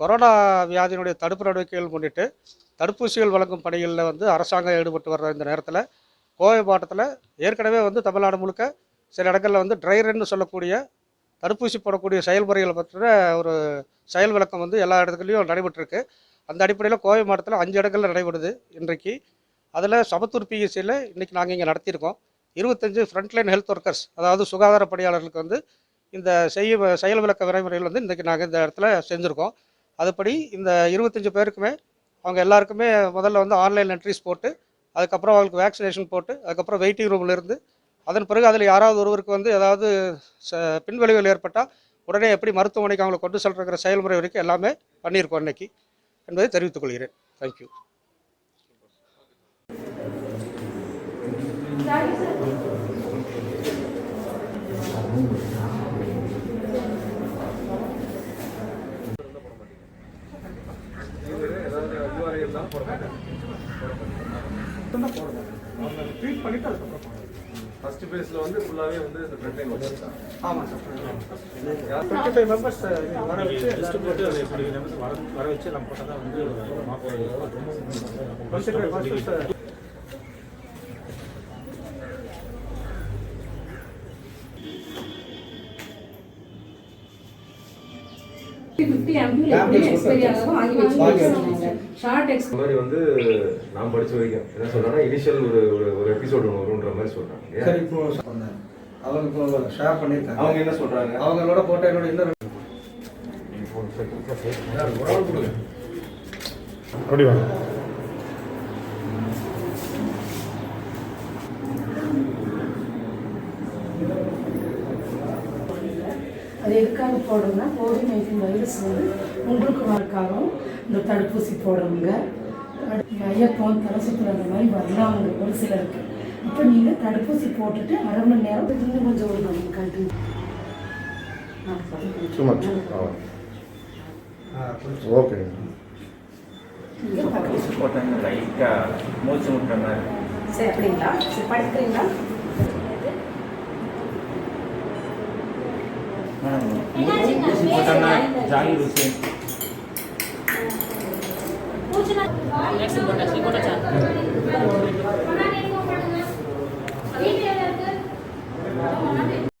Corona வியாதியினுடைய தடுப்பு நடவடிக்கைகள் முன்னிட்டு தடுப்பூசிகள் வழங்கும் பணிகளில் வந்து அரசாங்கம் ஈடுபட்டு வர்ற இந்த நேரத்தில் கோவை மாவட்டத்தில் ஏற்கனவே வந்து தமிழ்நாடு முழுக்க சில இடங்களில் வந்து ட்ரை ரன்னு சொல்லக்கூடிய தடுப்பூசி போடக்கூடிய செயல்முறைகளை பற்றின ஒரு செயல் விளக்கம் வந்து எல்லா இடத்துலையும் நடைபெற்றிருக்கு. அந்த அடிப்படையில் கோவை மாவட்டத்தில் அஞ்சு இடங்களில் நடைபெறுது இன்றைக்கு. அதில் சமத்தூர் பிஎஸ்சியில் இன்றைக்கி நாங்கள் இங்கே நடத்தியிருக்கோம். இருபத்தஞ்சு ஃப்ரண்ட்லைன் ஹெல்த் ஒர்க்கர்ஸ் அதாவது சுகாதார பணியாளர்களுக்கு வந்து இந்த செய்ய செயல் விளக்க விரைமுறைகள் வந்து இன்றைக்கி நாங்கள் இந்த இடத்துல செஞ்சுருக்கோம். அதுபடி இந்த இருபத்தஞ்சு பேருக்குமே அவங்க எல்லாருக்குமே முதல்ல வந்து ஆன்லைன் என்ட்ரிஸ் போட்டு அதுக்கப்புறம் அவங்களுக்கு வேக்சினேஷன் போட்டு அதுக்கப்புறம் வெயிட்டிங் ரூமில் இருந்து அதன் பிறகு அதில் யாராவது ஒருவருக்கு வந்து ஏதாவது ச பின்விளைவுகள் ஏற்பட்டால் உடனே எப்படி மருத்துவமனைக்கு அவங்களை கொண்டு செல்றங்கிற செயல்முறை வரைக்கும் எல்லாமே பண்ணியிருக்கோம் இன்னைக்கு என்பதை தெரிவித்துக் கொள்கிறேன். தேங்க்யூ ட்ரீட் பண்ணிட்டு அதுக்கப்புறம் ஃபர்ஸ்ட் பேஸ்ல வந்து ஃபுல்லாவே வந்து இந்த பிளட் லைன் வச்சிருக்காங்க. ஆமாம் சார் டுவெண்ட்டி ஃபைவ் மெம்பர்ஸ் வர வச்சு லிஸ்ட் போட்டு அதை வந்து வர வர வச்சு நம்ம போட்டால் தான் வந்து மாப்பிள்ளை ஃபிஃப்டி எக்ஸ்பைரி ஆகும் ஷார்ட் எக்ஸ் மாதிரி வந்து நான் படிச்ச வரைக்கும். என்ன சொல்றேன்னா இனிஷியல் ஒரு ஒரு- ஒரு எபிசோட் ஒன்று வரும்ன்ற மாதிரி சொல்றாங்க சரி இப்போ சொன்னேன். அவங்க ஷேர் பண்ணியிருக்காங்க. அவங்க என்ன சொல்றாங்க? அவங்களோட போட்டோ என்னோட இன்னொரு அப்படி வாங்க அது எதுக்காக போடுறோம்னா கோவிட் நைன்டீன் வைரஸ் வந்து உங்களுக்கு வரக்காகவும் இந்த தடுப்பூசி போடுறவங்க ஐயப்பம் தலை சுற்றுற அந்த மாதிரி வரலாம் அவங்க ஒரு சிலருக்கு இப்போ நீங்கள் தடுப்பூசி போட்டுட்டு அரை மணி நேரம் இன்னும் கொஞ்சம் ஒரு மணி சும்மா ஓகே. போட்டாங்க லைட்டாக மூச்சு முட்டுற மாதிரி. சரி அப்படிங்களா? சரி படுத்துக்கிறீங்களா বেশি খতরনাক জারি রয়েছে গোটা চান